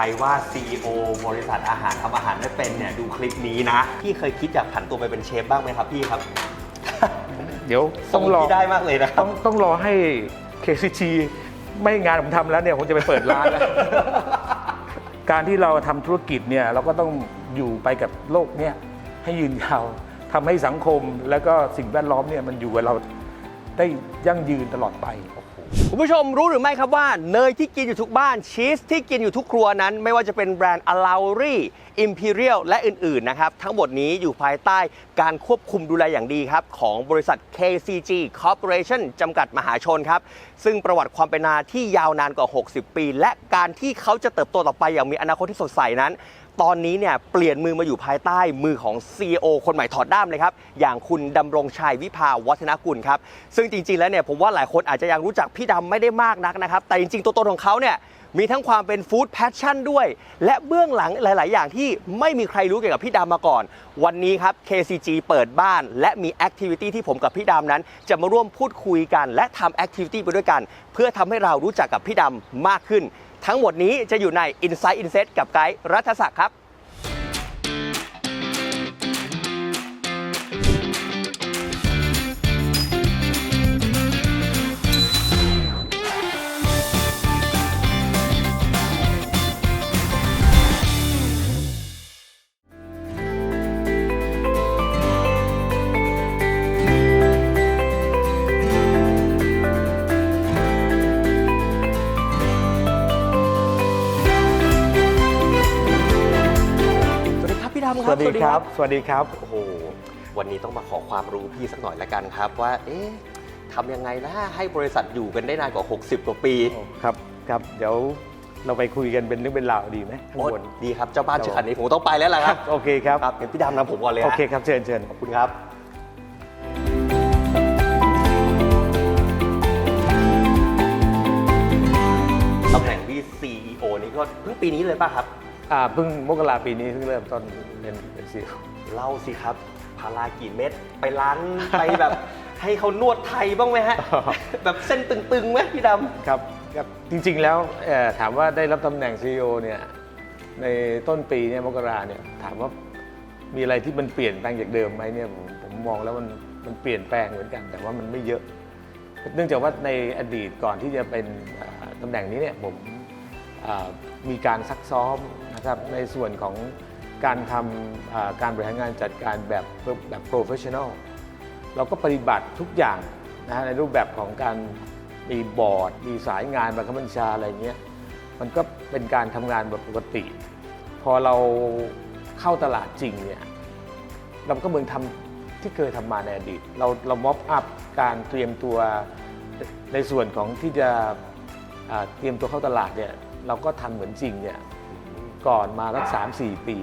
รว่า CEO บริษัทอาหารทำอาหารไม่เป็นเนี่ยดูคลิปนี้นะ พี่เคยคิดอยากผันตัวไปเป็นเชฟบ้างไหมครับพี่ครับเดี๋ยวต้องรอพี่ได้มากเลยนะต้องต้องรอให้ KCG ไม่งานผมทำแล้วเนี่ยผมจะไปเปิดร้านแล้ว การที่เราทำธุรกิจเนี่ยเราก็ต้องอยู่ไปกับโลกเนี่ยให้ยืนยาวทำให้สังคมและก็สิ่งแวดล้อมเนี่ยมันอยู่กับเราได้ยั่งยืนตลอดไป คุณผู้ชมรู้หรือไม่ครับว่าเนยที่กินอยู่ทุกบ้านชีสที่กินอยู่ทุกครัวนั้น ไม่ว่าจะเป็นแบรนด์ a l a u r i Imperial และอื่น ๆ นะครับ ทั้งหมดนี้อยู่ภายใต้การควบคุมดูแลอย่างดีครับ ของบริษัท KCG Corporation จำกัดมหาชนครับ ซึ่งประวัติความเป็นมาที่ยาวนานกว่า 60 ปี และการที่เขาจะเติบโตต่อไปอย่างมีอนาคตที่สดใสนั้น ตอนนี้เนี่ยเปลี่ยนมือมาอยู่ภายใต้มือของ CEO คนใหม่ถอดด้ามเลยครับ อย่างคุณดำรงชัยวิภาวัฒนกุลครับ ซึ่งจริงๆแล้วเนี่ยผมว่าหลายคนอาจจะยังรู้จักพี่ดำไม่ได้มากนักนะครับ แต่จริงๆตัวตนของเขาเนี่ย มีทั้งความเป็นฟู้ดแพชชั่นด้วย และเบื้องหลังหลาย ๆ อย่างที่ไม่มีใครรู้เกี่ยวกับพี่ดำมาก่อน วันนี้ครับ KCG เปิดบ้าน และมีแอคทิวิตี้ที่ผมกับพี่ดำนั้น จะมาร่วมพูดคุยกัน และทำแอคทิวิตี้ไปด้วยกัน เพื่อทำให้เรารู้จักกับพี่ดำมากขึ้น ทั้งหมดนี้จะอยู่ใน Inside Inset กับไกด์รัฐศักดิ์ครับ สดีครับพี่ดำครับสวัสดีครับ สวัสดีครับ โอ้โห วันนี้ต้องมาขอความรู้พี่สักหน่อยละกันครับ ว่า เอ๊ะทำยังไงนะให้บริษัทอยู่กันได้นานกว่า 60 กว่าปีครับ ครับ เดี๋ยวเราไปคุยกันเป็นเรื่องเป็นราวดีไหมข้างโอ้บนดีครับ เจ้าบ้านชื่อขันนี้ผมต้องไปแล้วล่ะครับ โอเคครับครับเดี๋ยวพี่ดำนำผมก่อนเลยโอฮะเคครับ เชิญเชิญขอบคุณครับตำแหน่งที่ CEO นี่ก็เพิ่งปีนี้เลยป่ะครับ อ่าเพิ่งมกราปีนี้เพิ่งเริ่มต้นเป็นเป็นซีเล่าสิครับ พารากี่เม็ดไปร้าน ไปแบบ ให้เขานวดไทยบ้างไหมฮะ แบบเส้นตึงๆไหมพี่ดำ ครับครับจริงๆแล้วเอ่อถามว่าได้รับตำแหน่ง CEO เนี่ยในต้นปีเนี่ยมกราเนี่ยถามว่ามีอะไรที่มันเปลี่ยนแปลงจากเดิมไหมเนี่ยผมผมมองแล้วมันมันเปลี่ยนแปลงเหมือนกัน แต่ว่ามันไม่เยอะ เนื่องจากว่าในอดีตก่อนที่จะเป็นเอ่อตำแหน่งนี้เนี่ยผมอ่ามีการซักซ้อม นะครับในส่วนของการทำการบริหารงานจัดการแบบแบบโปรเฟชชั่นอลเราก็ปฏิบัติทุกอย่างนะฮะในรูปแบบของการมีบอร์ด มีสายงานบังคับบัญชาอะไรเงี้ยมันก็เป็นการทำงานแบบปกติ พอเราเข้าตลาดจริงเนี่ยเราก็เหมือนทำที่เคยทำมาในอดีต เราเราม็อบอัพการเตรียมตัวในส่วนของที่จะเตรียมตัวเข้าตลาดเนี่ยเราก็ทำเหมือนจริงเนี่ย ก่อนมาสักสามสี่ปี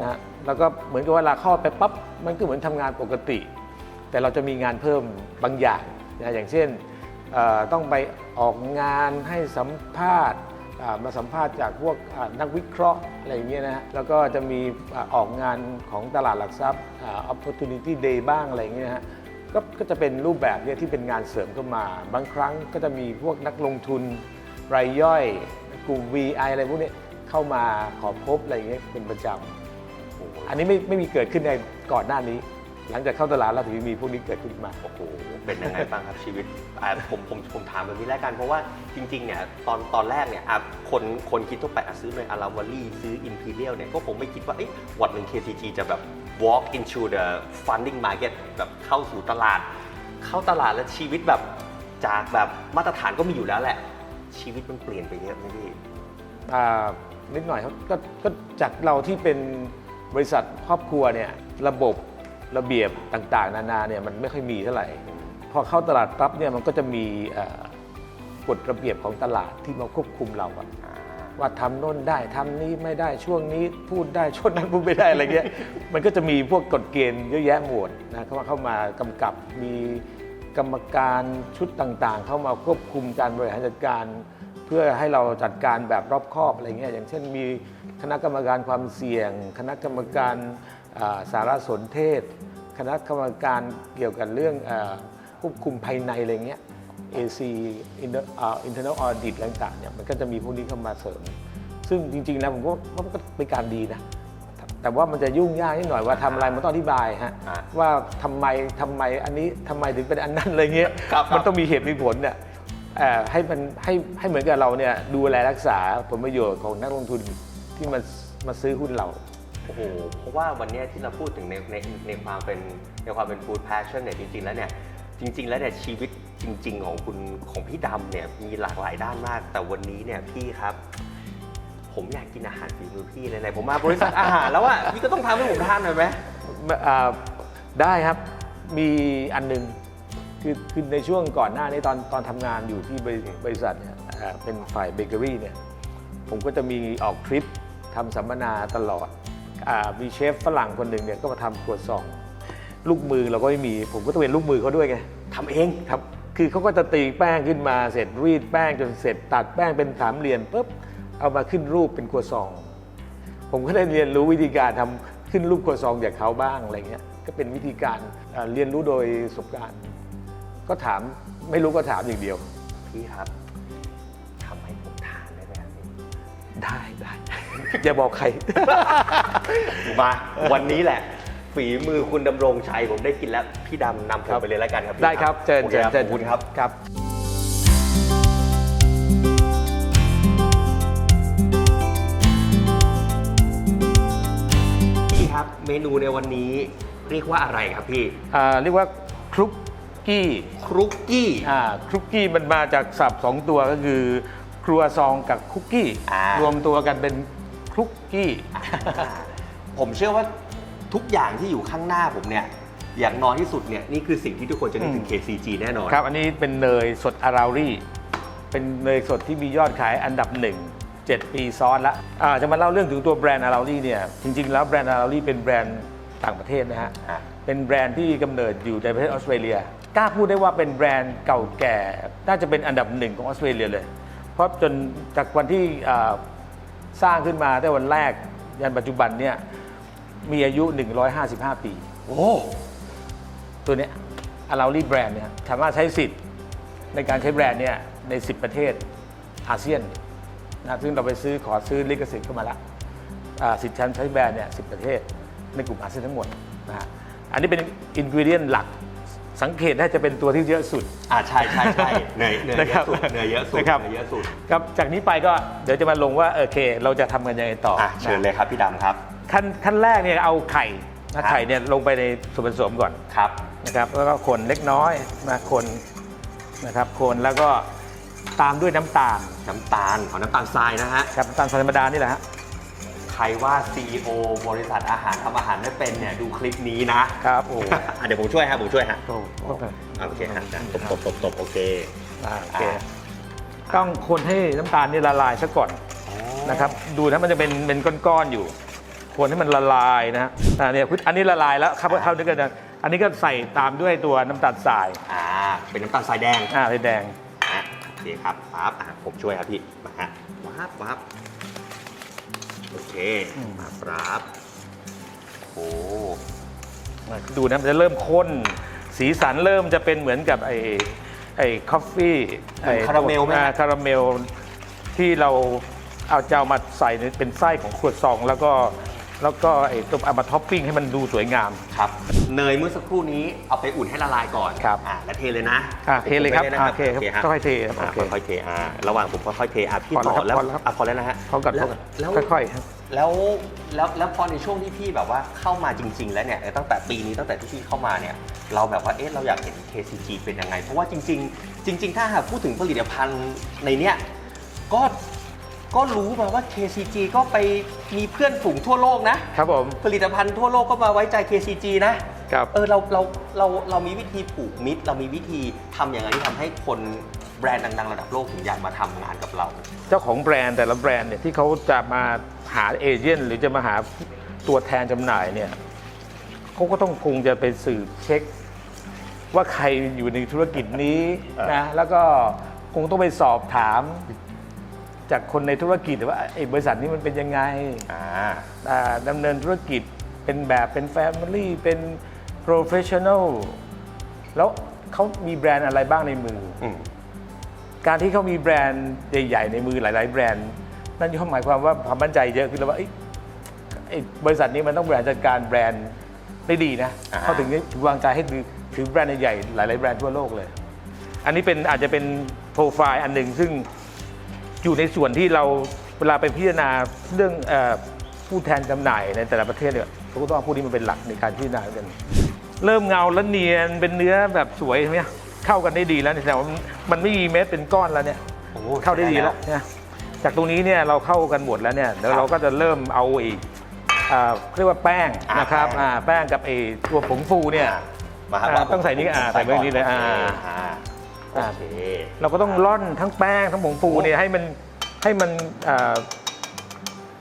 นะฮะแล้วก็เหมือนกับเวลาเข้าไปปั๊บมันก็เหมือนทำงานปกติ แต่เราจะมีงานเพิ่มบางอย่างนะอย่างเช่นเอ่อต้องไปออกงานให้สัมภาษณ์อ่ามาสัมภาษณ์จากพวกอ่านักวิเคราะห์อะไรอย่างเงี้ยนะฮะแล้วก็จะมีอ่าออกงานของตลาดหลักทรัพย์อ่า opportunity day บ้างอะไรอย่างเงี้ยนะฮะก็ก็จะเป็นรูปแบบเนี่ยที่เป็นงานเสริมเข้ามา บางครั้งก็จะมีพวกนักลงทุนรายย่อยกลุ่ม VI อะไรพวกเนี้ย เข้ามาขอพบอะไรอย่างเงี้ยเป็นประจำอันนี้ไม่ไม่มีเกิดขึ้นในก่อนหน้านี้ หลังจากเข้าตลาดแล้วถึงมีพวกนี้เกิดขึ้นมา โอ้โห เป็นยังไงบ้างครับชีวิตอ่าผมผมผมถามแบบนี้แล้วกัน เพราะว่าจริงๆเนี่ยตอนตอนแรกเนี่ยอะคนคนคิดทั่วไปอะซื้อในอาราวารีซื้อ Imperial เนี่ยก็คงไม่คิดว่าเอ๊ะวันหนึ่ง KCG จะแบบ walk into the funding market แบบเข้าสู่ตลาด เข้าตลาดแล้วชีวิตแบบจากแบบมาตรฐานก็มีอยู่แล้วแหละ ชีวิตมันเปลี่ยนไปเยอะไหมพี่ อ่า นิดหน่อยครับก็ก็จากเราที่เป็นบริษัทครอบครัวเนี่ยระบบระเบียบต่างๆ นานาเนี่ยมันไม่ค่อยมีเท่าไหร่ พอเข้าตลาดปั๊บเนี่ยมันก็จะมีกฎระเบียบของตลาดที่มาควบคุมเราอะว่าทำโน่นได้ทำนี้ไม่ได้ช่วงนี้พูดได้ช่วงนั้นพูดไม่ได้อะไรเงี้ยมันก็จะมีพวกกฎเกณฑ์เยอะแยะหมดนะเข้ามาเข้ามากำกับมีกรรมการชุดต่างๆ เข้ามาควบคุมการบริหารจัดการ เพื่อให้เราจัดการแบบรอบคอบอะไรเงี้ยอย่างเช่นมีคณะกรรมการความเสี่ยง คณะกรรมการอ่าสารสนเทศ คณะกรรมการเกี่ยวกับเรื่องอาควบคุมภายในอะไรเงี้ย AC Inter- อ่า internal audit อะไรต่างๆเนี่ยมันก็จะมีพวกนี้เข้ามาเสริม ซึ่งจริงๆแล้วผมก็ว่ามันก็เป็นการดีนะแต่ว่ามันจะยุ่งยากนิดหน่อยว่าทำอะไรมันต้องอธิบายฮะอ่าว่าทำไมทำไมอันนี้ทำไมถึงเป็นอันนั้นอะไรเงี้ยครับมันต้องมีเหตุมีผลเนี่ยเอ่อ ให้มันให้ให้เหมือนกับเราเนี่ยดูแลรักษาผลประโยชน์ของนักลงทุนที่มันมาซื้อหุ้นเรา โอ้โห เพราะว่าวันเนี้ยที่เราพูดถึงในในในความเป็นในความเป็นฟู้ดแพชชั่นเนี่ยจริงๆแล้วเนี่ยจริง ๆ แล้วเนี่ยชีวิตจริง ๆ ของคุณของพี่ดำเนี่ยมีหลากหลายด้านมาก แต่วันนี้เนี่ยพี่ครับ ผมอยากกินอาหารฝีมือพี่เลยไหนๆผมมาบริษัทอาหารแล้วอะพี่ก็ต้องทำให้ผมทานหน่อยไหมอ่าได้ครับมีอันหนึง คือคือในช่วงก่อนหน้านี้ตอนตอนทำงานอยู่ที่บริบริษัทเนี่ยอ่าเป็นฝ่ายเบเกอรี่เนี่ยผมก็จะมีออกทริปทำสัมมนาตลอดอามีเชฟฝรั่งคนหนึ่งเนี่ยก็มาทำครัวซอง ลูกมือเราก็ไม่มี ผมก็ต้องเป็นลูกมือเขาด้วยไง ทำเองครับคือเขาก็จะตีแป้งขึ้นมาเสร็จรีดแป้งจนเสร็จตัดแป้งเป็นสามเหลี่ยมปุ๊บเอามาขึ้นรูปเป็นครัวซอง ผมก็ได้เรียนรู้วิธีการทำขึ้นรูปครัวซองจากเขาบ้างอะไรเงี้ยก็เป็นวิธีการเอ่อเรียนรู้โดยประสบการณ์ ก็ถามไม่รู้ก็ถามอย่างเดียว พี่ครับทำให้ผมทานได้ไหมครับพี่ได้ได้อย่าบอกใคร มาวันนี้แหละ ฝีมือคุณดำรงชัยผมได้กินแล้ว พี่ดำนำผมไปเลยแล้วกันครับพี่ได้ครับเชิญโอเชิญครับเชิญขอบคุณครับ ครับ พี่ครับ เมนูในวันนี้เรียกว่าอะไรครับพี่ อ่าเรียกว่าครุก กี้ครุกกี้อ่าครุกกี้มันมาจากศัพท์สองตัวก็คือ ครัวซองกับคุกกี้ อ่าร รวมตัวกันเป็นครุกกี้ ผมเชื่อว่าทุกอย่างที่อยู่ข้างหน้าผมเนี่ย อย่างน้อยที่สุดเนี่ย นี่คือสิ่งที่ทุกคนจะนึกถึงอืม KCG แน่นอน ครับ อันนี้เป็นเนยสดอารารี่ เป็นเนยสดที่มียอดขายอันดับหนึ่ง7ปีซ้อนละอ่าจะมาเล่าเรื่องถึงตัวแบรนด์อารารี่เนี่ย จริงๆ แล้วแบรนด์อารารี่เป็นแบรนด์ต่างประเทศนะฮะฮะเป็นแบรนด์ที่กำเนิดอยู่ในประเทศออสเตรเลีย กล้าพูดได้ว่าเป็นแบรนด์เก่าแก่ น่าจะเป็นอันดับหนึ่งของออสเตรเลียเลย เพราะจนจากวันที่อ่าสร้างขึ้นมาแต่วันแรกยันปัจจุบันเนี่ยมีอายุ 155 ปี โอ้ ตัวเนี้ยอาราลี่แบรนด์เนี่ยสามารถใช้สิทธิ์ในการใช้แบรนด์เนี่ยใน 10 ประเทศอาเซียนนะซึ่งเราไปซื้อขอซื้อลิขสิทธิ์เข้ามาแล้วอ่าสิทธิ์ชั้นใช้แบรนด์เนี่ยสิประเทศในกลุ่มอาเซียนทั้งหมดนะฮะอันนี้เป็นอินกิเดียนหลัก สังเกตได้จะเป็นตัวที่เยอะสุด อ่าใช่ใช่ใช่เนยเนยเยนะครัอะบสุดเนยเยอะสุดนะครับเนยเยอะสุดครับจากนี้ไปก็เดี๋ยวจะมาลงว่าโอเค เราจะทำกันยังไงต่ออะเชิญเลยครับพี่ดำครับ ขั้นขั้นแรกเนี่ยเอาไข่นะครับ ไข่เนี่ยลงไปในส่วนผสมก่อน ครับ นะครับแล้วก็คนเล็กน้อยมาคนนะครับคนแล้วก็ตามด้วยน้ำตาลน้ำตาลขอน้ำตาลทรายนะฮะ ครับน้ำตาลธรรมดานี่แหละฮะใครว่า CEO บริษัทอาหารทำอาหารไม่เป็นเนี่ยดูคลิปนี้นะครับโอ้อะเดี๋ยวผมช่วยครับผมช่วยฮะโอ้โอเคอะโอเคฮะตบตบตบตบโอเคอ่าโอเค ต้องคนให้น้ำตาลนี่ละลายซะก่อนนะครับดูนะมันจะเป็นเป็นก้อนๆอยู่คนให้มันละลายนะฮะอ่าเนี่ยอันนี้ละลายแล้วครับเข้าด้วยกันนะอันนี้ก็ใส่ตามด้วยตัวน้ำตาลทรายอ่าเป็นน้ำตาลทรายแดงอ่าสีแดงอะโอเคครับปั๊บอะผมช่วยครับพี่มาฮะวับวับ โอเคอืมมาปั๊บโอ้ดูนะมันจะเริ่มข้น สีสันเริ่มจะเป็นเหมือนกับไอ้ไอ้คอฟฟี่เหมือนคาราเมลไหมอ่คาราเมลที่เราเอาจะเอามาใส่ในเป็นไส้ของขวดซองแล้วก็แล้วก็ไอ้ตัวเอามาท็อปปิ้งให้มันดูสวยงามครับเนยเมื่อสักครู่นี้เอาไปอุ่นให้ละลายก่อนครับอะแล้วเทเลยนะอะเทเลยครับผมไม่ได้นะอะโอเคครับฮะค่อยๆเทครับอะโอเคค่อยๆเทอ่าระหว่างผมค่อยๆเทอะพี่พอต่แล้วอครับแล้วพอแล้วครับอะพอแล้วนะฮะพอก่อนแล้วพอก่อนแล้วค่อยๆครับ แล้วแล้วแล้วพอในช่วงที่พี่แบบว่าเข้ามาจริง ๆ แล้วเนี่ยตั้งแต่ปีนี้ตั้งแต่ที่พี่เข้ามาเนี่ยเราแบบว่าเอ๊ะเราอยากเห็น KCG เป็นยังไง เพราะว่าจริง ๆ จริง ๆ ถ้าหากพูดถึงผลิตภัณฑ์ในเนี้ยก็ก็รู้มาว่า KCG ก็ไปมีเพื่อนฝูงทั่วโลกนะ ครับผม ผลิตภัณฑ์ทั่วโลกก็มาไว้ใจ KCG นะ ครับ เออเราเราเราเรามีวิธีผูกมิตร เรามีวิธีทำอย่างไรที่ทำให้คนแบรนด์ดังๆ ระดับโลกถึงอยากมาทำงานกับเรา เจ้าของแบรนด์แต่ละแบรนด์เนี่ยที่เขาจะมาหาเอเจนต์หรือจะมาหาตัวแทนจำหน่ายเนี่ยเขาก็ต้องคงจะไปสืบเช็ค ว่าใครอยู่ในธุรกิจนี้เออนะแล้วก็คงต้องไปสอบถาม จากคนในธุรกิจว่าไอ้บริษัทนี้มันเป็นยังไงอ่าอ่าดำเนินธุรกิจเป็นแบบเป็นแฟมิลี่เป็น โปรเฟชชั่น a ลแล้วเขามีแบรนด์อะไรบ้างในมืออืมการที่เขามีแบรนด์ใหญ่ๆในมือหลาย ๆ แบรนด์ นั่นย่อมหมายความว่าความมั่นใจเยอะขึ้นแล้วว่าเอ้ยไอ้บริษัทนี้มันต้องบริหารจัดการแบรนด์ได้ดีนะอ่าเขาถึงได้ถือวางใจให้ถือถือแบรนด์ใหญ่ๆหลาย ๆ แบรนด์ทั่วโลกเลย อันนี้เป็นอาจจะเป็นโปรไฟล์อันหนึ่งซึ่งอยู่ในส่วนที่เราเวลาไปพิจารณาเรื่องเออผู้แทนจำหน่ายในแต่ละประเทศเนี่ยเราก็ต้องเอาผู้นี้มาเป็นหลักในการพิจารณากัน เริ่มเงาแล้วเนียนเป็นเนื้อแบบสวยใช่ไหมเข้ากันได้ดีแล้วเนี่ยแต่ว่ามันมันไม่มีเม็ดเป็นก้อนแล้วเนี่ยโอ้เข้าได้ดีแล้วเนี่ยจากตรงนี้เนี่ยเราเข้ากันหมดแล้วเนี่ยเดี๋ยวเราก็จะเริ่มเอาอีกอ่าเรียกว่าแป้งนะครับอ่าแป้งกับไอ้ตัวผงฟูเนี่ยมาครับอ่าต้องใส่นี่อ่าใส่ไว้นี่เลยอ่าโอเคเราก็ต้องร่อนทั้งแป้งทั้งผงฟูเนี่ยให้มันให้มันอ่า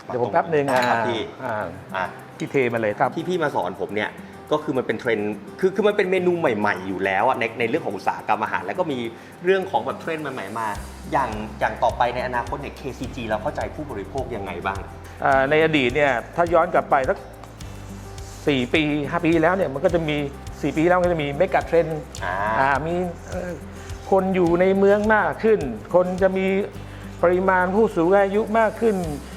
เดี๋ยวผมแป๊บหนึ่งอ่าครับพี่อ่าอะพี่เทมาเลยครับที่พี่มาสอนผมเนี่ย ก็คือมันเป็นเทรนด์คือคือมันเป็นเมนูใหม่ ๆ อยู่แล้วอะในในเรื่องของอุตสาหกรรมอาหาร แล้วก็มีเรื่องของแบบเทรนด์ใหม่ๆมา อย่างอย่างต่อไปในอนาคตเนี่ย KCG เราเข้าใจผู้บริโภคยังไงบ้าง อ่าในอดีตเนี่ยถ้าย้อนกลับไปสักสี่ปีห้าปีที่แล้วเนี่ยมันก็จะมีสี่ปีที่แล้วมันก็จะมีเมกะเทรนด์อ่า อ่ามีเอ่อคนอยู่ในเมืองมากขึ้น คนจะมีปริมาณผู้สูงอายุมากขึ้นอ่า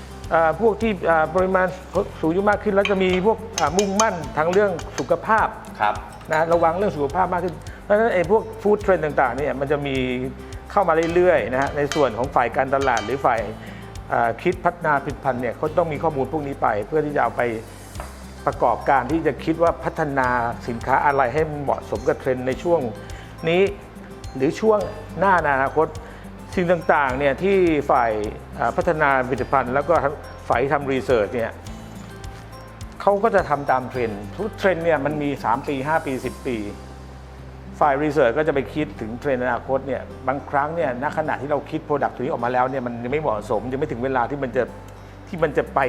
พวกที่อ่าปริมาณผู้สูงอายุมากขึ้น แล้วจะมีพวกอ่ามุ่งมั่นทางเรื่องสุขภาพครับนะระวังเรื่องสุขภาพมากขึ้น เพราะฉะนั้นไอ้พวกฟู้ดเทรนด์ต่างๆเนี่ยมันจะมีเข้ามาเรื่อยๆนะฮะในส่วนของฝ่ายการตลาดหรือฝ่ายอ่าคิดพัฒนาผลิตภัณฑ์เนี่ยเขาต้องมีข้อมูลพวกนี้ไป เพื่อที่จะเอาไปประกอบการที่จะคิดว่าพัฒนาสินค้าอะไรให้มันเหมาะสมกับเทรนด์ในช่วงนี้ หรือช่วงหน้าในอนาคต สิ่งต่างๆเนี่ยที่ฝ่ายอ่าพัฒนาผลิตภัณฑ์ แล้วก็ฝ่ายทำรีเสิร์ชเนี่ยเขาก็จะทำตามเทรนด์ทุกเทรนด์เนี่ยมันมี 3 ปี 5 ปี 10 ปี ฝ่ายรีเสิร์ชก็จะไปคิดถึงเทรนด์อนาคตเนี่ยบางครั้งเนี่ยณขณะที่เราคิดโปรดักต์ตัวนี้ออกมาแล้วเนี่ยมันยังไม่เหมาะสมยังไม่ถึงเวลาที่มันจะที่มันจะไป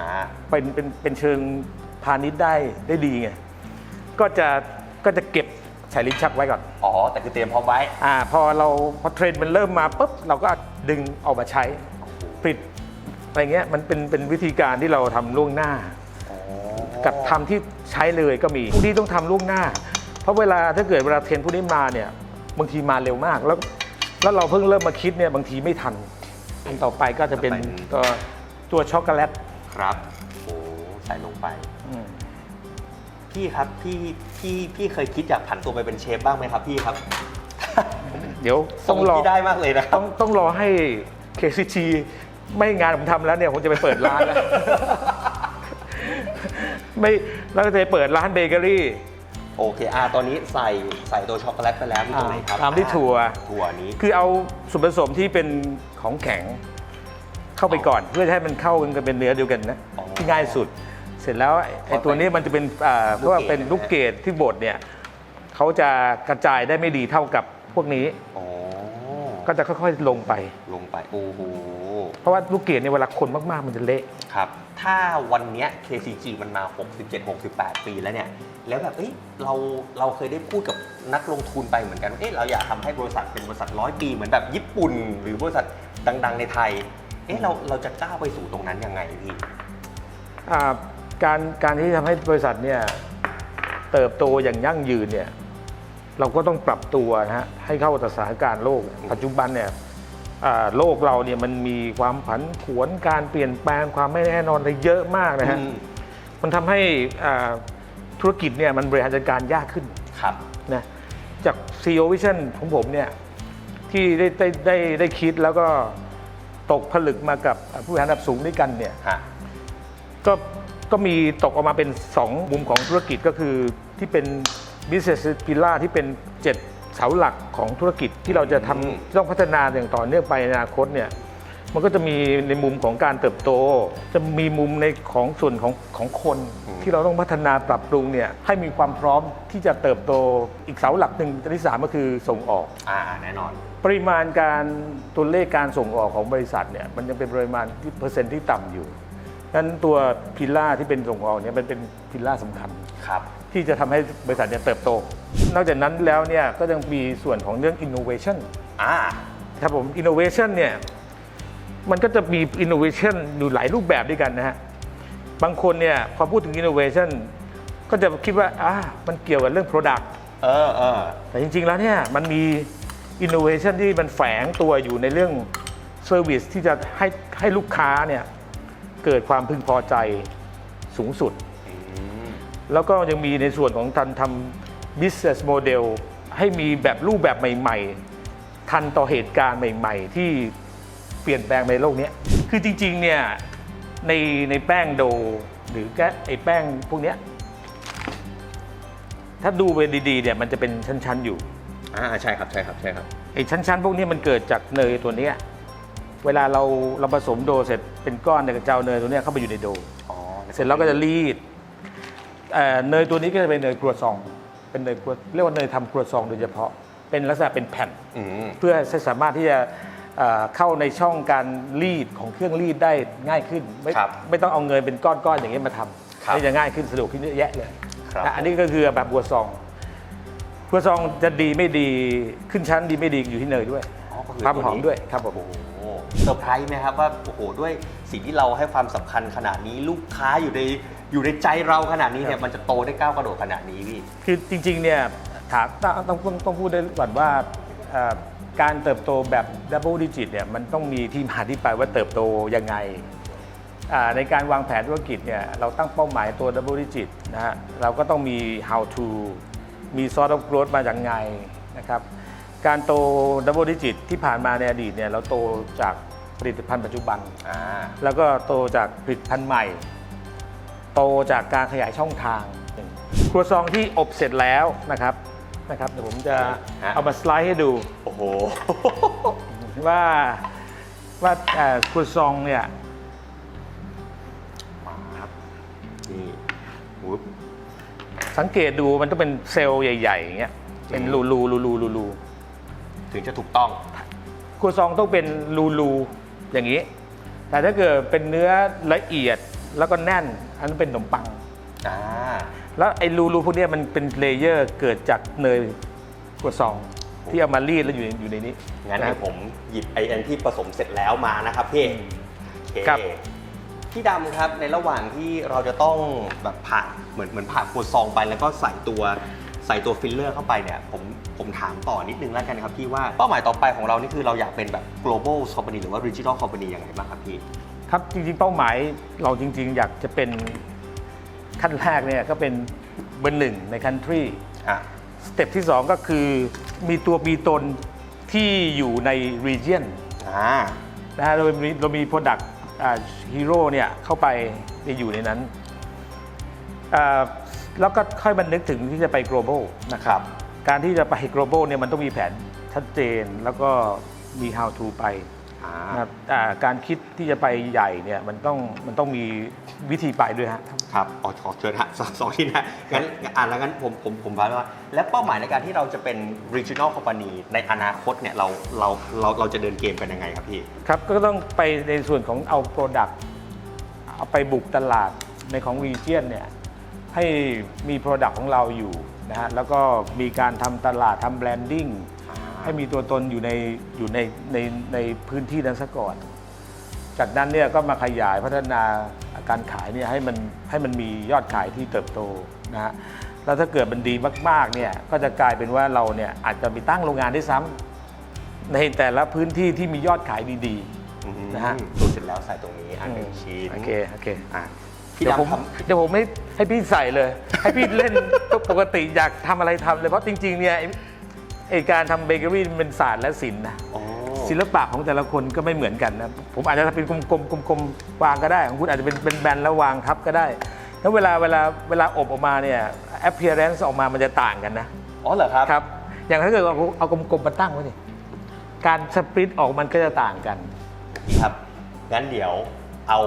อ่าเป็นเป็นเป็นเชิงพาณิชย์ได้ได้ดีไงก็จะก็จะเก็บ ใส่ลิ้นชักไว้ก่อน อ๋อ แต่คือเตรียมพร้อมไว้ อ่าพอเราพอเทรนด์มันเริ่มมาปุ๊บเราก็ดึงออกมาใช้ผลิตอะไรเงี้ยมันเป็นเป็นวิธีการที่เราทำล่วงหน้า กับทำที่ใช้เลยก็มีพวกที่ต้องทำล่วงหน้า เพราะเวลาถ้าเกิดเวลาเทรนด์พวกนี้มาเนี่ยบางทีมาเร็วมากแล้ว แล้วเราเพิ่งเริ่มมาคิดเนี่ยบางทีไม่ทัน อันต่อไปก็จะเป็นจะเป็นตัวตัวช็อกโกแลตครับ โอ้ ใส่ลงไป อืม พี่ครับ พี่พี่พี่เคยคิดอยากผันตัวไปเป็นเชฟบ้างไหมครับพี่ครับ เดี๋ยวต้ต้อองงรอที่ได้มากเลยนะครัต้บ องต้องรอให้ KCG ไม่งานผมทำแล้วเนี่ยผมจะไปเปิดร้านแล้ว ไม่แล้วก็จะไปเปิดร้านเบเกอรี่ โอเคอ่าตอนนี้ใส่ใส่ตัวช็อกโกแลตไปแล้วมีตรงไหนครับตามที่ถั่ว ถั่วนี้คือเอาส่วนผสมที่เป็นของแข็งเข้าไปก่อน เพื่อให้มันเข้ากันเป็นเนื้อเดียวกันนะอ๋อที่ง่ายสุดเส ร็จแล้วไอ้ไอ้ตัวนี้มันจะเป็นอ่าเพราะว่าเป็นลูกเกดที่บดเนี่ยเขาจะกระจายได้ไม่ดีเท่ากับพวกนี้ อ๋อก็จะค่อยๆลงไป ลงไปโอ้โหเพราะว่าลูกเกดเนี่ยเวลาคนมากๆมันจะเละ ครับ ถ้าวันเนี้ย KCG มันมา 67 68 ปีแล้วเนี่ย แล้วแบบเอ้ยเราเราเคยได้พูดกับนักลงทุนไปเหมือนกันว่าเอ้ยเราอยากทำให้บริษัทเป็นบริษัทร้อยปีเหมือนแบบญี่ปุ่น หรือบริษัทดัง ๆ ในไทย เอ๊ะเราเราจะก้าวไปสู่ตรงนั้นยังไงพี่ อ่า การการที่ทำให้บริษัทเนี่ยเติบโตอย่างยั่งยืนเนี่ยเราก็ต้องปรับตัวนะฮะให้เข้ากับสถานการณ์โลก ปัจจุบันเนี่ยอ่าโลกเราเนี่ยมันมีความผันผวนการเปลี่ยนแปลงความไม่แน่นอนอะไรเยอะมากนะฮะอืมมันทำให้อ่าธุรกิจเนี่ยมันบริหารจัดการยากขึ้นครับนะจาก CEO Vision ของผมเนี่ยที่ได้ได้ได้ได้คิดแล้วก็ตกผลึกมากับผู้บริหารระดับสูงด้วยกันเนี่ยฮะก็ ก็มีตกออกมาเป็น 2 มุมของธุรกิจก็คือที่เป็น business pillar ที่เป็น 7 เสาหลักของธุรกิจที่เราจะทอืมำต้องพัฒนาอย่างต่อเนื่องไปในอนาคตเนี่ยมันก็จะมีในมุมของการเติบโต จะมีมุมในของส่วนของของคนที่เราต้องพัฒนาปรับปรุงเนี่ยให้มีความพร้อมที่จะเติบโตอีกเสาหลักหนึ่งอันที่สามก็คือส่งออกอ่าแน่นอน ปริมาณการตัวเลขการส่งออกของบริษัทเนี่ยมันยังเป็นปริมาณที่เปอร์เซ็นต์ที่ต่ำอยู่ ดังนั้นตัวพิลล่าที่เป็นส่งออกเนี่ยมันเป็นพิลล่าสำคัญ ครับ ที่จะทำให้บริษัทเนี่ยเติบโต นอกจากนั้นแล้วเนี่ยก็ยังมีส่วนของเรื่อง innovation อ่า ครับผม innovation เนี่ยมันก็จะมี innovation อยู่หลายรูปแบบด้วยกันนะฮะ บางคนเนี่ยพอพูดถึง innovation ก็จะคิดว่าอ่ามันเกี่ยวกับเรื่อง product เออเออ แต่จริง ๆ แล้วเนี่ยมันมี innovation ที่มันแฝงตัวอยู่ในเรื่องเซอร์วิสที่จะให้ให้ลูกค้าเนี่ย เกิดความพึงพอใจสูงสุด แล้วก็ยังมีในส่วนของการทำ business model ให้มีแบบรูปแบบใหม่ ๆ ทันต่อเหตุการณ์ใหม่ ๆ ที่เปลี่ยนแปลงในโลกเนี้ยคือจริง ๆ เนี่ยในในแป้งโด หรือแกไอแป้งพวกเนี้ยถ้าดูไปดีๆเนี่ยมันจะเป็นชั้น ๆ อยู่ อ่าใช่ครับใช่ครับใช่ครับไอ้ชั้น ๆ พวกนี้มันเกิดจากเนยตัวเนี้ย เวลาเราเราผสมโดเสร็จเป็นก้อนเนี่ยก็จะเอาเนยตัวเนี้ยเข้าไปอยู่ในโด อ๋อเสร็จแล้วก็จะรีดเอ่อเนยตัวนี้ก็จะเป็นเนยครัวซอง เป็นเนยครัวเรียกว่าเนยทำครัวซองโดยเฉพาะ เป็นลักษณะเป็นแผ่น อืมเพื่อให้สามารถที่จะเอ่อเข้าในช่องการรีดของเครื่องรีดได้ง่ายขึ้น ไม่ครับไม่ต้องเอาเงินเป็นก้อนๆอย่างนี้มาทครับำนี่จะง่ายขึ้นสะดวกขึ้นเยอะแยะเลยครับ นะอันนี้ก็คือแบบครัวซองครัวซองจะดีไม่ดีขึ้นชั้นดีไม่ดีอยู่ที่เนยด้วย อ๋อก็คือความตัวหอมนี้ด้วยครับผม โอ้โห เซอร์ไพรส์ไหมครับว่าโอ้โหด้วยสิ่งที่เราให้ความสำคัญขนาดนี้ลูกค้าอยู่ในอยู่ในใจเราขนาดนี้เนี่ยมันจะโตได้ก้าวกระโดดขนาดนี้พี่ คือจริงๆเนี่ยถามต้องต้องต้องพูดได้ก่อนว่าเอ่อการเติบโตแบบดับเบิลดิจิตเนี่ยมันต้องมีที่มาที่ไปว่าเติบโตยังไงอ่าในการวางแผนธุรกิจเนี่ยเราตั้งเป้าหมายตัวดับเบิลดิจิตนะฮะเราก็ต้องมี how to มี sort of growth มาจากไงนะครับ การโตดับเบิลดิจิตที่ผ่านมาในอดีตเนี่ยเราโตจากผลิตภัณฑ์ปัจจุบัน อ่า แล้วก็โตจากผลิตภัณฑ์ใหม่ โตจากการขยายช่องทาง ครัวซองที่อบเสร็จแล้วนะครับนะครับเดี๋ยวผมจะฮะ เอามาสไลด์ให้ดูโอ้โห ว่าว่าเอ่อครัวซองเนี่ยมาครับนี่วุ๊บสังเกตดูมันต้องเป็นเซลล์ใหญ่ๆอย่างเงี้ยเป็นรูรูรูรูรูรู ถึงจะถูกต้องครัวซองต้องเป็นรูรูอย่างนี้ แต่ถ้าเกิดเป็นเนื้อละเอียดแล้วก็แน่น อันนั้นเป็นขนมปัง อ่าแล้วไอ้รูรูพวกเนี้ยมันเป็นเลเยอร์เกิดจากเนยครัวซอง ที่เอามารีดแล้วอยู่ในอยู่ในนี้งั้นนะเดี๋ยวผมหยิบไอแอนที่ผสมเสร็จแล้วมานะครับพี่โอเคครับ พี่ดำครับในระหว่างที่เราจะต้องแบบผ่านเหมือนเหมือนผ่านครัวซองไปแล้วก็ใส่ตัว ใส่ตัวฟิลเลอร์เข้าไปเนี่ยผมผมถามต่อนิดนึงแล้วกันครับพี่ว่าเป้าหมายต่อไปของเรานี่คือเราอยากเป็นแบบ global company หรือว่า regional company ยังไงบ้างครับพี่ ครับจริงๆเป้าหมายเราจริง ๆ อยากจะเป็นขั้นแรกเนี่ยก็เป็นเบอร์หนึ่งในคันทรีอะ สเต็ปที่ 2 ก็คือมีตัวมีตนที่อยู่ใน region อ่า นะฮะเรามีเรามี product ฮีโร่เนี่ยเข้าไปจะอยู่ในนั้นอ่า แล้วก็ค่อยมานึกถึงที่จะไป global นะครับ การที่จะไป global เนี่ยมันต้องมีแผนชัดเจนแล้วก็มี how to ไปอ่านะครับอ่าการคิดที่จะไปใหญ่เนี่ยมันต้องมันต้องมีวิธีไปด้วยฮะ ครับอ๋อขอเชิญฮะสองสองที่นะงั้นอ่านแล้วงั้นผมผมผมว่าและเป้าหมายในการที่เราจะเป็น regional company ในอนาคตเนี่ยเราเราเราเราจะเดินเกมกันยังไงครับพี่ ครับก็ต้องไปในส่วนของเอา Product เอาไปบุกตลาดในของ Region เนี่ย ให้มี Product ของเราอยู่นะฮะแล้วก็มีการทำตลาดทำแบรนดิ้งให้มีตัวตนอยู่ในอยู่ในในในพื้นที่นั้นซะก่อน จากนั้นเนี่ยก็มาขยายพัฒนาการขายเนี่ยให้มันให้มันมียอดขายที่เติบโตนะฮะแล้วถ้าเกิดมันดีมากๆเนี่ยก็จะกลายเป็นว่าเราเนี่ยอาจจะไปตั้งโรงงานได้วยซ้ำในแต่ละพื้นที่ที่มียอดขายดีนะฮะดูเสร็จแล้วใส่ตรงนี้ๆอันหนึ่งชิ้นโอเคโอเค อะ พี่เดี๋ยวผมดำทำ เดี๋ยวผมให้ให้พี่ใส่เลย ให้พี่เล่น ปกติอยากทำอะไรทำเลยเพราะจริงๆเนี่ยไอ้ไอการทำเบเกอรี่มันเป็นศาสตร์และศิลป์นะอ๋อ ศิลปะของแต่ละคนก็ไม่เหมือนกันนะผมอาจจะเป็นกลมๆกลมๆวางก็ได้ ของคุณอาจจะเป็นเป็นแบนแล้ววางทับก็ได้แล้วเวลาเวลาเวลาอบออกมาเนี่ย appearance ออกมามันจะต่างกันนะ อ๋อเหรอครับ ครับ อย่างถ้าเกิดเอาเอากลมๆมาตั้งไว้สิการสปริตออกมันก็จะต่างกันพี่ครับ งั้นเดี๋ยว เอา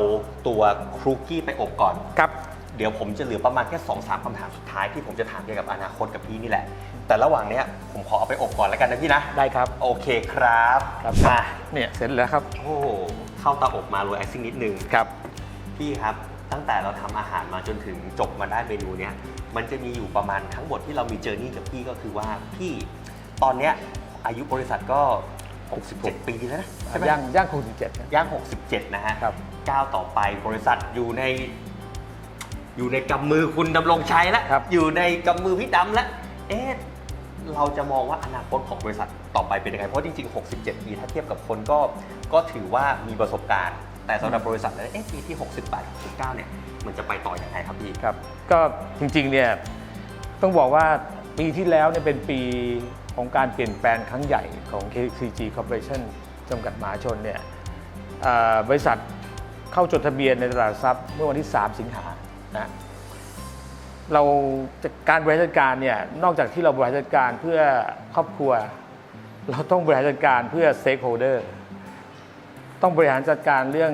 ตัวครุกกี้ไปอบก่อน ครับ เดี๋ยวผมจะเหลือประมาณแค่2อสามคำถามสุดท้ายที่ผมจะถามเกี่ยวกับอนาคตกับพี่นี่แหละ แต่ระหว่างเนี้ยผมขอเอาไปอบก่อนแล้วกันนะพี่นะ ได้ครับ โอเคครับครับมาเนี่ยเสร็จแล้วครับ โอ้โหเข้าเตาอบมาโรยไอซิ่งนิดนึง ครับ พี่ครับตั้งแต่เราทำอาหารมาจนถึงจบมาได้เมนูเนี้ยมันจะมีอยู่ประมาณทั้งหมดที่เรามีเจอร์นี่กับพี่ก็คือว่าพี่ตอนเนี้ยอายุบริษัทก็ 67 ปีแล้วนะใช่ไหมย่างย่างคงสิบเจ็ดย่าง 67 นะฮะครับ ก้าวต่อไปบริษัทอยู่ใน อยู่ในกำมือคุณดำรงชัยแล้วครับ อยู่ในกำมือพี่ดำแล้วเอ๊ะเราจะมองว่าอนาคตของบริษัทต่อไปเป็นยังไงเพราะจริง ๆ 67 ปีถ้าเทียบกับคนก็ก็ถือว่ามีประสบการณ์ แต่สำหรับบริษัทแล้วเอ๊ะปีที่ 68 69 เนี่ย มันจะไปต่ออยังไงครับพี่ ครับ ก็จริงๆเนี่ยต้องบอกว่าปีที่แล้วเนี่ยเป็นปีของการเปลี่ยนแปลงครั้งใหญ่ของ KCG Corporation จำกัดมหาชนเนี่ยเอ่อบริษัท เข้าจดทะเบียนในตลาดหลักทรัพย์เมื่อวันที่ 3 สิงหานะเราจะการบริหารจัดการเนี่ยนอกจากที่เราบริหารจัดการเพื่อครอบครัว เราต้องบริหารจัดการเพื่อ stakeholder ต้องบริหารจัดการเรื่อง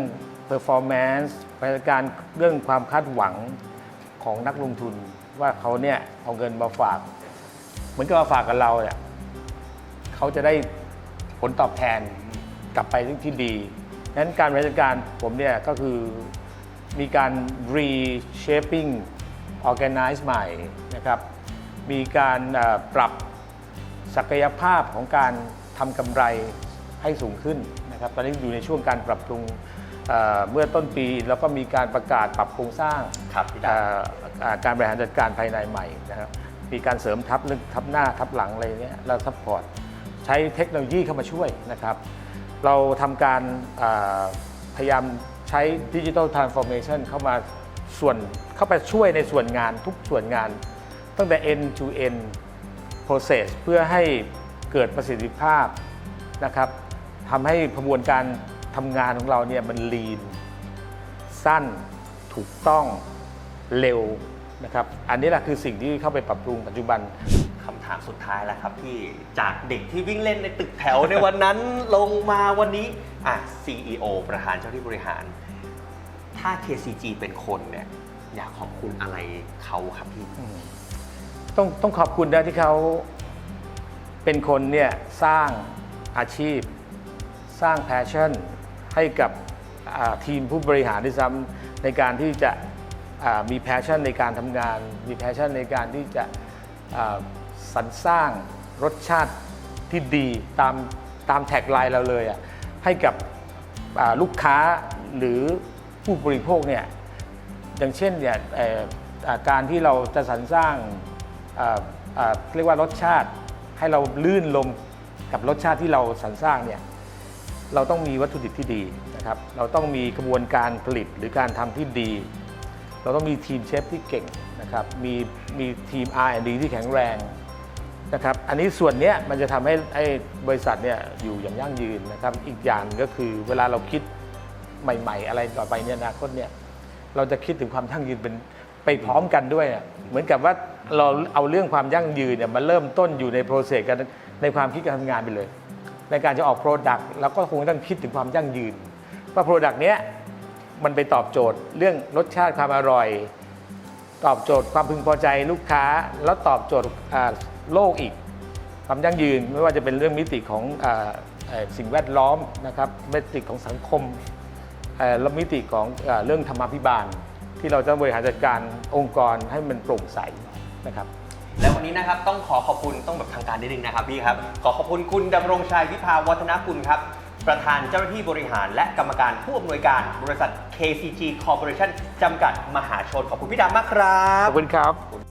performance บริหารจัดการเรื่องความคาดหวังของนักลงทุนว่าเขาเนี่ยเอาเงินมาฝาก เหมือนกับมาฝากกับเราเนี่ยเขาจะได้ผลตอบแทนกลับไปที่ดี นั้นการบริหารจัดการผมเนี่ยก็คือมีการ reshaping organize ใหม่นะครับ มีการเอ่อปรับศักยภาพของการทำกำไรให้สูงขึ้นนะครับ ตอนนี้อยู่ในช่วงการปรับปรุงเอ่อเมื่อต้นปีแล้วก็มีการประกาศปรับโครงสร้างครับพี่ดาเอ่อเอ่อการบริหารจัดการภายในใหม่นะครับ มีการเสริมทับเรื่องทับหน้าทับหลังอะไรเนี้ยแล้วซัพพอร์ตใช้เทคโนโลยีเข้ามาช่วยนะครับ เราทำการพยายามใช้ดิจิทัลทรานส์ฟอร์เมชันเข้ามาส่วนเข้าไปช่วยในส่วนงานทุกส่วนงาน ตั้งแต่ end to end process เพื่อให้เกิดประสิทธิภาพนะครับทำให้กระบวนการทำงานของเราเนี่ยมัน lean สั้นถูกต้องเร็วนะครับ อันนี้แหละคือสิ่งที่เข้าไปปรับปรุงปัจจุบัน ถามสุดท้ายแล้วครับพี่จากเด็กที่วิ่งเล่นในตึกแถวในวันนั้นลงมาวันนี้อะ CEO ประธานเจ้าที่บริหาร ถ้า KCG เป็นคนเนี่ยอยากขอบคุณอะไรเขาครับพี่ต้องต้องขอบคุณนะที่เขาเป็นคนเนี่ยสร้างอาชีพ สร้างแพชชั่น ให้กับทีมผู้บริหารที่ซ้ำในการที่จะมีแพชชั่นในการทำงาน มีแพชชั่นในการที่จะ สรรสร้างรสชาติที่ดีตามตามแท็กไลน์เราเลยอะให้กับลูกค้าหรือผู้บริโภคเนี่ยอย่างเช่นเนี่ยการที่เราจะสรรสร้างเรียกว่ารสชาติให้เราลื่นลมกับรสชาติที่เราสรรสร้างเนี่ยเราต้องมีวัตถุดิบที่ดีนะครับ เราต้องมีกระบวนการผลิตหรือการทำที่ดี เราต้องมีทีมเชฟที่เก่งนะครับ มีมีทีม R&D ที่แข็งแรง นะครับอันนี้ส่วนนี้มันจะทำให้ไอ้บริษัทเนี่ยอยู่อย่างยั่งยืนนะครับอีกอย่างก็คือเวลาเราคิดใหม่ ๆ อะไรต่อไปเนี่ยอนาคตเนี่ยเราจะคิดถึงความยั่งยืนเป็นไปพร้อมกันด้วยเหมือนกับว่าเราเอาเรื่องความยั่งยืนเนี่ยมาเริ่มต้นอยู่ในโปรเซสกันในความคิดการทำงานไปเลย ในการจะออกโปรดักต์เราก็คงต้องคิดถึงความยั่งยืนว่าโปรดักต์เนี้ยมันไปตอบโจทย์เรื่องรสชาติความอร่อย ตอบโจทย์ความพึงพอใจลูกค้า แล้วตอบโจทย์ โลกอีก ความยั่งยืนไม่ว่าจะเป็นเรื่องมิติของอาเอ่อสิ่งแวดล้อมนะครับมิติของสังคมเอ่อและมิติของเออเรื่องธรรมาภิบาล ที่เราจะบริหารจัดการองค์กรให้มันโปร่งใสนะครับและวันนี้นะครับต้องขอขอบคุณต้องแบบทางการนิดนึงนะครับพี่ครับ ขอขอบคุณคุณดำรงชัยวิภาวัฒนกุลครับ ประธานเจ้าหน้าที่บริหารและกรรมการผู้อำนวยการบริษัท KCG Corporation จำกัดมหาชนขอบคุณพี่ดำมากครัขบอบคุณครับ